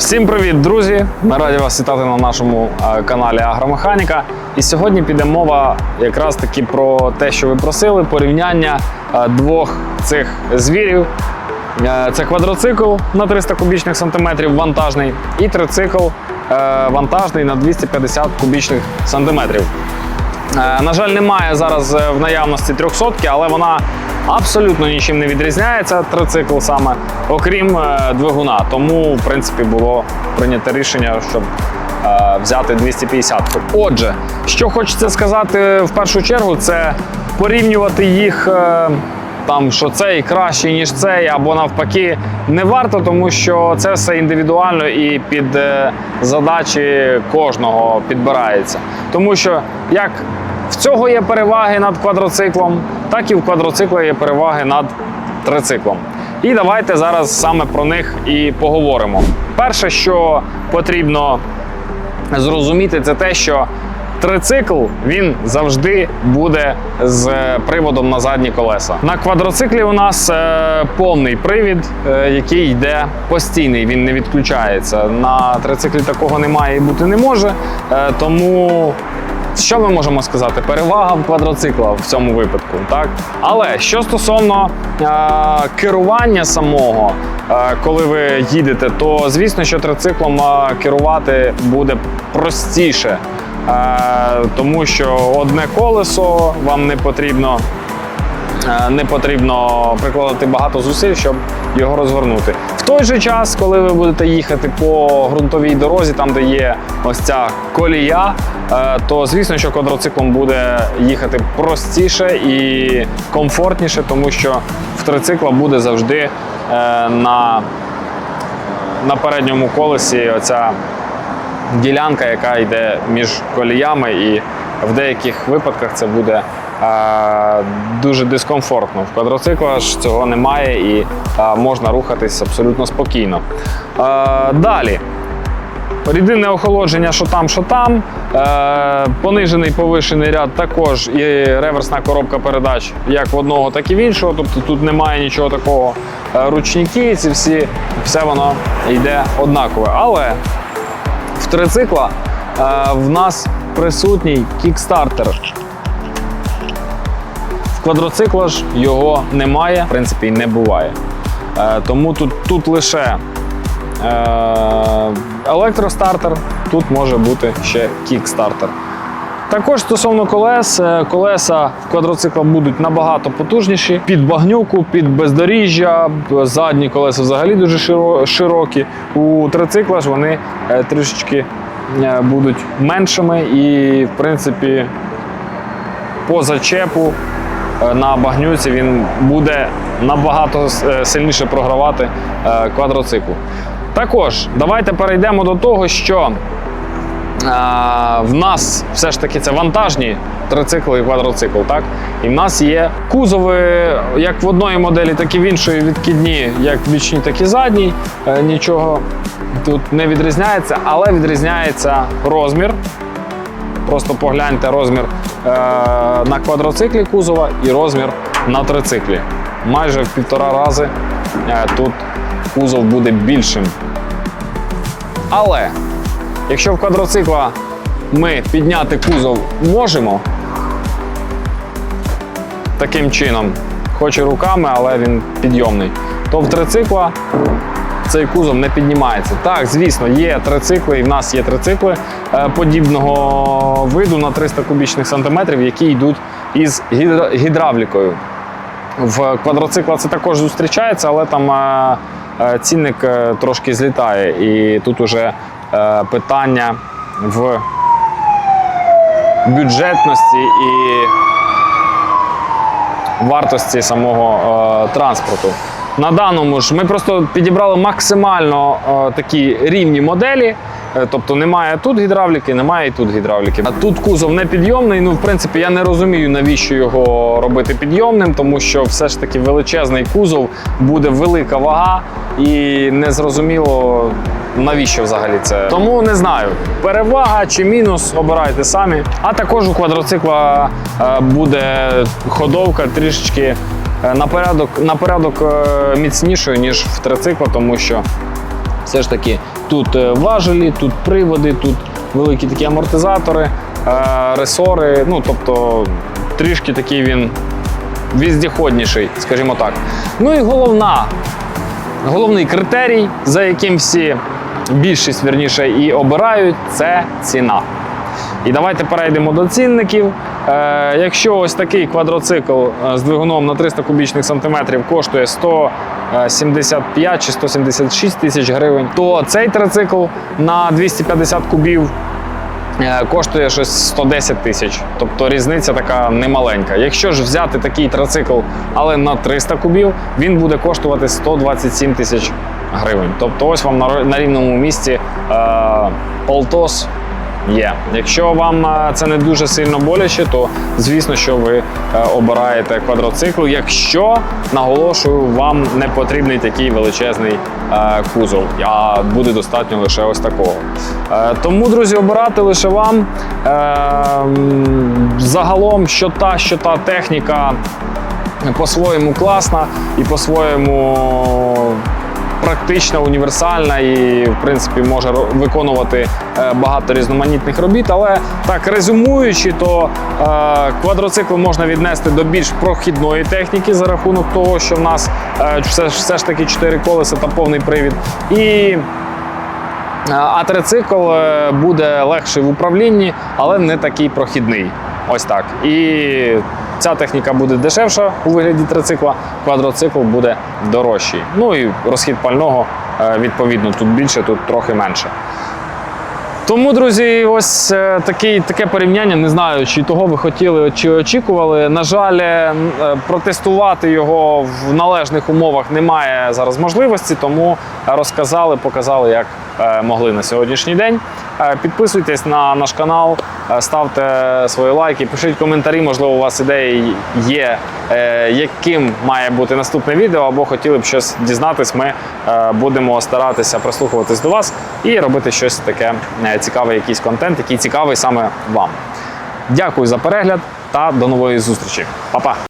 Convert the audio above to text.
Всім привіт, друзі! Ми раді вас вітати на нашому е, каналі Агромеханіка. І сьогодні піде мова якраз таки про те, що ви просили, порівняння е, двох цих звірів. Е, Це квадроцикл на 300 кубічних сантиметрів вантажний і трицикл вантажний на 250 кубічних сантиметрів. На жаль, немає зараз в наявності 300 але вона абсолютно нічим не відрізняється, трицикл саме, окрім е, двигуна. Тому, в принципі, було прийнято рішення, щоб е, взяти 250. Отже, що хочеться сказати в першу чергу, це порівнювати їх. е, Там, що цей кращий, ніж цей, або навпаки, не варто, тому що це все індивідуально і під задачі кожного підбирається. Тому що як в цього є переваги над квадроциклом, так і в квадроцикла є переваги над трициклом. І давайте зараз саме про них і поговоримо. Перше, що потрібно зрозуміти, це те, що трицикл він завжди буде з приводом на задні колеса. На квадроциклі у нас е, повний привід, е, який йде постійний, він не відключається. На трициклі такого немає і бути не може. Е, тому що ми можемо сказати? Перевага квадроцикла в цьому випадку, так? Але що стосовно е, керування самого, е, коли ви їдете, то звісно, що трициклом е, керувати буде простіше. Е, тому що одне колесо вам не потрібно Е, не потрібно прикладати багато зусиль, щоб його розгорнути. Той же час, коли ви будете їхати по ґрунтовій дорозі, там де є ось ця колія, е, то звісно, що квадроциклом буде їхати простіше і комфортніше, тому що в трицикла буде завжди е, на, на передньому колесі оця ділянка, яка йде між коліями, і в деяких випадках це буде е, дуже дискомфортно. В квадроцикла ж цього немає і е, можна рухатись абсолютно спокійно. Е, далі. Рідинне охолодження, що там, що там. Е, понижений повишений ряд також і реверсна коробка передач як в одного, так і в іншого. Тобто тут немає нічого такого. Е, ручники, ці всі, все воно йде однакове. Але в трицикла е, в нас присутній кікстартер. В квадроцикла ж його немає, в принципі, не буває. Е, тому тут, тут лише е, електростартер, тут може бути ще кікстартер. Також стосовно колес, е, колеса в квадроцикла будуть набагато потужніші під багнюку, під бездоріжжя. Задні колеса взагалі дуже широкі. У трицикла ж вони трішечки будуть меншими і, в принципі, по зачепу е, на багнюці він буде набагато е, сильніше програвати е, квадроциклу. Також давайте перейдемо до того, що в нас все ж таки це вантажні трицикли і квадроцикл, так? І в нас є кузови як в одної моделі, так і в іншої відкидні, як бічні, так і задній. Е, Нічого тут не відрізняється, але відрізняється розмір. Просто погляньте розмір е, на квадроциклі кузова і розмір на трициклі. Майже в півтора рази е, тут кузов буде більшим. Але Якщо в квадроцикла ми підняти кузов можемо таким чином, хоч і руками, але він підйомний, то в трицикла цей кузов не піднімається. Так, звісно, є трицикли, і в нас є трицикли е, подібного виду на 300 кубічних сантиметрів, які йдуть із гідра- гідравлікою. В квадроцикла це також зустрічається, але там е, е, цінник трошки злітає. І тут уже питання в бюджетності і вартості самого е, транспорту. На даному ж ми просто підібрали максимально е, такі рівні моделі. Е, Тобто немає тут гідравліки, немає і тут гідравліки. А тут кузов не підйомний. Ну, в принципі, я не розумію, навіщо його робити підйомним, тому що все ж таки величезний кузов, буде велика вага, і незрозуміло, навіщо взагалі це. Тому не знаю. Перевага чи мінус обирайте самі. А також у квадроцикла е, буде ходовка трішечки е, на порядок, е, міцнішою, ніж в трицикла, тому що все ж таки Тут важелі, тут приводи, тут великі такі амортизатори, ресори. Ну, тобто трішки такий він віздіходніший, скажімо так. Ну і головна, головний критерій, за яким всі більшість вірніше і обирають, це ціна. І давайте перейдемо до цінників. Е, якщо ось такий квадроцикл е, з двигуном на 300 кубічних сантиметрів коштує 175 чи 176 тисяч гривень, то цей трицикл на 250 кубів е, коштує щось 110 тисяч. Тобто різниця така немаленька. Якщо ж взяти такий трицикл, але на 300 кубів, він буде коштувати 127 тисяч гривень. Тобто, ось вам на рівному місці е, полтос є. Якщо вам е, це не дуже сильно боляче, то звісно, що ви е, обираєте квадроцикл. Якщо наголошую, вам не потрібний такий величезний е, кузов, а буде достатньо лише ось такого. Е, Тому, друзі, обирати лише вам. Е, Загалом, що та, що та техніка по-своєму класна і по-своєму практична, універсальна і, в принципі, може виконувати е, багато різноманітних робіт. Але так резюмуючи, то е, квадроцикл можна віднести до більш прохідної техніки за рахунок того, що в нас е, все, все ж таки 4 колеса та повний привід. І Е, а трицикл буде легший в управлінні, але не такий прохідний. Ось так. І ця техніка буде дешевша у вигляді трицикла, квадроцикл буде дорожчий. Ну і розхід пального е, відповідно тут більше, тут трохи менше. Тому, друзі, ось е, такий, таке порівняння. Не знаю, чи того ви хотіли, чи очікували. На жаль, е, протестувати його в належних умовах немає зараз можливості, тому розказали, показали, як е, могли на сьогоднішній день. Е, Підписуйтесь на наш канал, е, ставте свої лайки, пишіть коментарі. Можливо, у вас ідеї є, яким має бути наступне відео, або хотіли б щось дізнатись. Ми будемо старатися прислухуватись до вас і робити щось таке цікаве, якийсь контент, який цікавий саме вам. Дякую за перегляд та до нової зустрічі. Па-па!